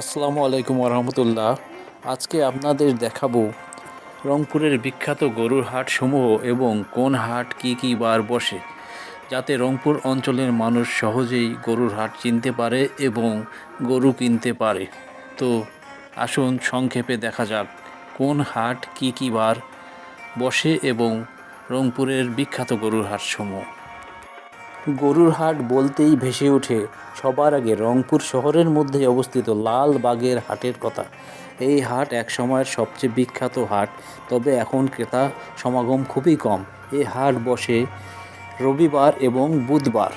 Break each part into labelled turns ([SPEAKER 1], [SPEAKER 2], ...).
[SPEAKER 1] আসসালামু আলাইকুম রহমতুল্লাহ আজকে আপনাদের দেখাবো রংপুরের বিখ্যাত গরুর হাট সমূহ এবং কোন হাট কি কি বার বসে, যাতে রংপুর অঞ্চলের মানুষ সহজেই গরুর হাট চিনতে পারে এবং গরু কিনতে পারে। তো আসুন সংক্ষেপে দেখা যাক কোন হাট কি কি বার বসে এবং রংপুরের বিখ্যাত গরুর হাট সমূহ গরুর হাট বলতেই ভেসে ওঠে সবার আগে রংপুর শহরের মধ্যে অবস্থিত লালবাগের হাটের কথা। এই হাট এক সময়ের সবচেয়ে বিখ্যাত হাট, তবে এখন ক্রেতা সমাগম খুবই কম। এই হাট বসে রবিবার এবং বুধবার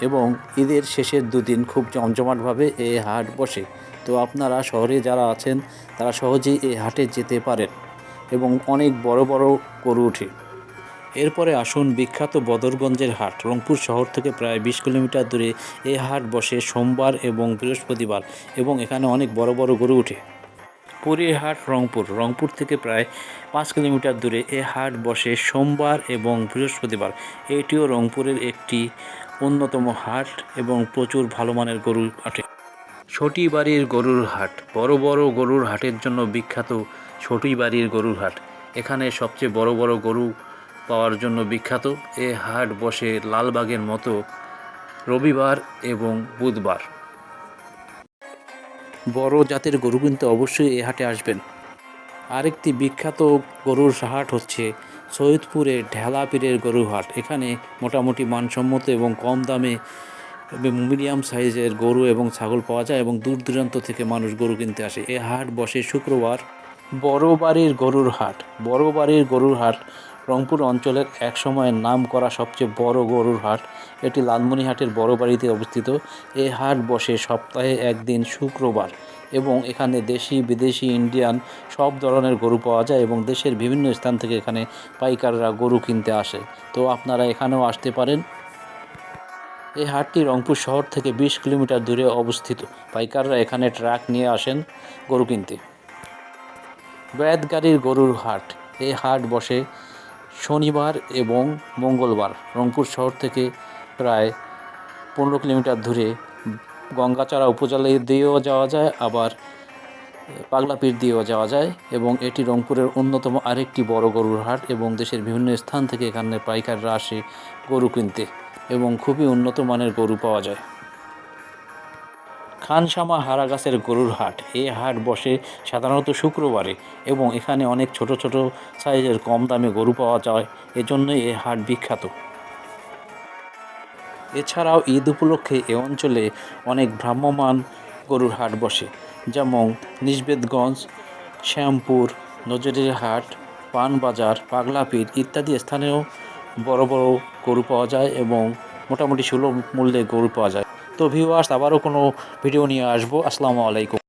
[SPEAKER 1] এবং ঈদের শেষের দুদিন খুব জমজমাটভাবে এই হাট বসে। তো আপনারা শহরে যারা আছেন, তারা সহজেই এই হাটে যেতে পারেন এবং অনেক বড় বড় গরু ওঠে। এরপরে আসুন বিখ্যাত বদরগঞ্জের হাট। রংপুর শহর থেকে প্রায় বিশ কিলোমিটার দূরে এই হাট বসে সোমবার এবং বৃহস্পতিবার এবং এখানে অনেক বড় বড় গরু ওঠে পুরীর হাট রংপুর। রংপুর থেকে প্রায় পাঁচ কিলোমিটার দূরে এ হাট বসে সোমবার এবং বৃহস্পতিবার। এটিও রংপুরের একটি অন্যতম হাট এবং প্রচুর ভালো মানের গরু ছটি বাড়ির গরুর হাট। বড় বড় গরুর হাটের জন্য বিখ্যাত ছটি বাড়ির গরুর হাট। এখানে সবচেয়ে বড় বড় গরু পাওয়ার জন্য বিখ্যাত এ হাট বসে লালবাগের মতো রবিবার এবং বুধবার। বড় জাতের গরু কিনতে অবশ্যই এ হাটে আসবেন। আরেকটি বিখ্যাত গরুর হাট হচ্ছে সৈয়দপুরের ঢেলা পীরের গরুর হাট। এখানে মোটামুটি মানসম্মত এবং কম দামে মিডিয়াম সাইজের গরু এবং ছাগল পাওয়া যায় এবং দূর দূরান্ত থেকে মানুষ গরু কিনতে আসে। এ হাট বসে শুক্রবার। বড় বাড়ির গরুর হাট। বড় বাড়ির গরুর হাট রংপুর অঞ্চলের এক সময়ের নাম করা সবচেয়ে বড় গরুর হাট, এটি লালমনিহাটের বড় বাড়িতে অবস্থিত। এই হাট বসে সপ্তাহে একদিন শুক্রবার এবং এখানে দেশি, বিদেশি, ইন্ডিয়ান সব ধরনের গরু পাওয়া যায় এবং দেশের বিভিন্ন স্থান থেকে এখানে পাইকাররা গরু কিনতে আসে। তো আপনারা এখানেও আসতে পারেন। এই হাটটি রংপুর শহর থেকে বিশ কিলোমিটার দূরে অবস্থিত। পাইকাররা এখানে ট্রাক নিয়ে আসেন গরু কিনতে। বেদগাড়ির গরুর হাট। এই হাট বসে শনিবার এবং মঙ্গলবার রংপুর শহর থেকে প্রায় পনেরো কিলোমিটার দূরে গঙ্গাচড়া উপজেলা দিয়েও যাওয়া যায়, আবার পাগলাপীর দিয়েও যাওয়া যায় এবং এটি রংপুরের অন্যতম আরেকটি বড় গরুর হাট এবং দেশের বিভিন্ন স্থান থেকে এখানে পাইকাররা আসে গরু কিনতে এবং খুবই উন্নত মানের গরু পাওয়া যায়। খানসামা হারাগাছের গরুর হাট। এই হাট বসে সাধারণত শুক্রবারে এবং এখানে অনেক ছোট ছোট সাইজের কম দামে গরু পাওয়া যায়। এজন্যই এই হাট বিখ্যাত। এছাড়াও ঈদ উপলক্ষে এ অঞ্চলে অনেক ভ্রাম্যমান গরুর হাট বসে, যেমন নিজবেদগঞ্জ শ্যামপুর, নজরের হাট, পানবাজার পাগলাপীর ইত্যাদি স্থানেও বড় বড় গরু পাওয়া যায় এবং মোটামুটি সুলভ মূল্যে গরু পাওয়া যায়। তো ভিউয়ার্স আবারও কোনো ভিডিও নিয়ে আসব। আসসালামু আলাইকুম।